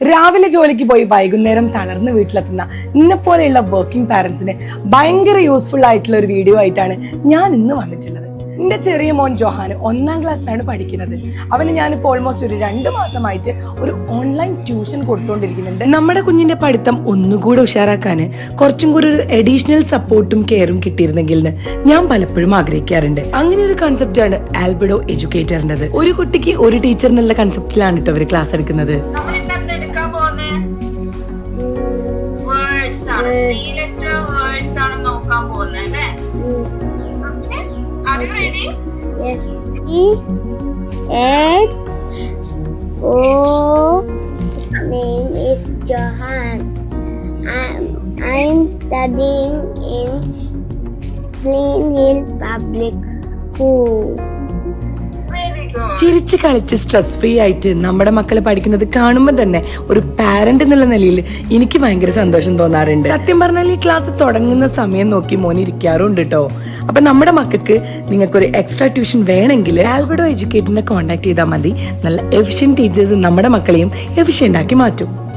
രാവിലെ ജോലിക്ക് പോയി വൈകുന്നേരം തളർന്ന് വീട്ടിലെത്തുന്ന ഇന്നെ പോലെയുള്ള വർക്കിംഗ് പാരന്റ്സിന് ഭയങ്കര യൂസ്ഫുൾ ആയിട്ടുള്ള ഒരു വീഡിയോ ആയിട്ടാണ് ഞാൻ ഇന്ന് വന്നിട്ടുള്ളത്. എന്റെ ചെറിയ മോൻ ജോഹാൻ ഒന്നാം ക്ലാസ്സിലാണ് പഠിക്കുന്നത്. അവന് ഞാനിപ്പോൾ ഓൾമോസ്റ്റ് ഒരു രണ്ട് മാസമായിട്ട് ഒരു ഓൺലൈൻ ട്യൂഷൻ കൊടുത്തുകൊണ്ടിരിക്കുന്നുണ്ട് നമ്മുടെ കുഞ്ഞിന്റെ പഠിത്തം ഒന്നുകൂടെ ഉഷാറാക്കാൻ കുറച്ചും കൂടി ഒരു അഡീഷണൽ സപ്പോർട്ടും കെയറും കിട്ടിയിരുന്നെങ്കിൽ എന്ന് ഞാൻ പലപ്പോഴും ആഗ്രഹിക്കാറുണ്ട്. അങ്ങനെ ഒരു കൺസെപ്റ്റാണ് ആൽബഡോ എഡ്യൂക്കേറ്ററിന്റെത്. ഒരു കുട്ടിക്ക് ഒരു ടീച്ചർ എന്നുള്ള കൺസെപ്റ്റിലാണ് കേട്ടോ അവർ ക്ലാസ് എടുക്കുന്നത്. ത്രീ ലെറ്റർ വേർഡ്സ് ആണ് നോക്കാൻ പോകുന്നത് അല്ലേ okay are you ready Yes. E H O name is Johan. I'm I'm studying in Plain Hill Public School. ചിരിച്ച് കളിച്ച് സ്ട്രെസ് ഫ്രീ ആയിട്ട് നമ്മുടെ മക്കളെ പഠിക്കുന്നത് കാണുമ്പോൾ തന്നെ ഒരു പാരന്റ് എന്നുള്ള നിലയിൽ എനിക്ക് ഭയങ്കര സന്തോഷം തോന്നാറുണ്ട്. സത്യം പറഞ്ഞാൽ ഈ ക്ലാസ് തുടങ്ങുന്ന സമയം നോക്കി മോൻ ഇരിക്കാറുണ്ട് കേട്ടോ അപ്പൊ നമ്മുടെ മക്കൾക്ക് നിങ്ങൾക്ക് ഒരു എക്സ്ട്രാ ട്യൂഷൻ വേണമെങ്കിൽ ആൽബർഡോ എഡ്യൂക്കേറ്ററിനെ കോൺടാക്ട് ചെയ്താൽ മതി. നല്ല എഫിഷ്യൻ ടീച്ചേഴ്സ് നമ്മുടെ മക്കളെയും എഫിഷ്യന്റ് ആക്കി മാറ്റും.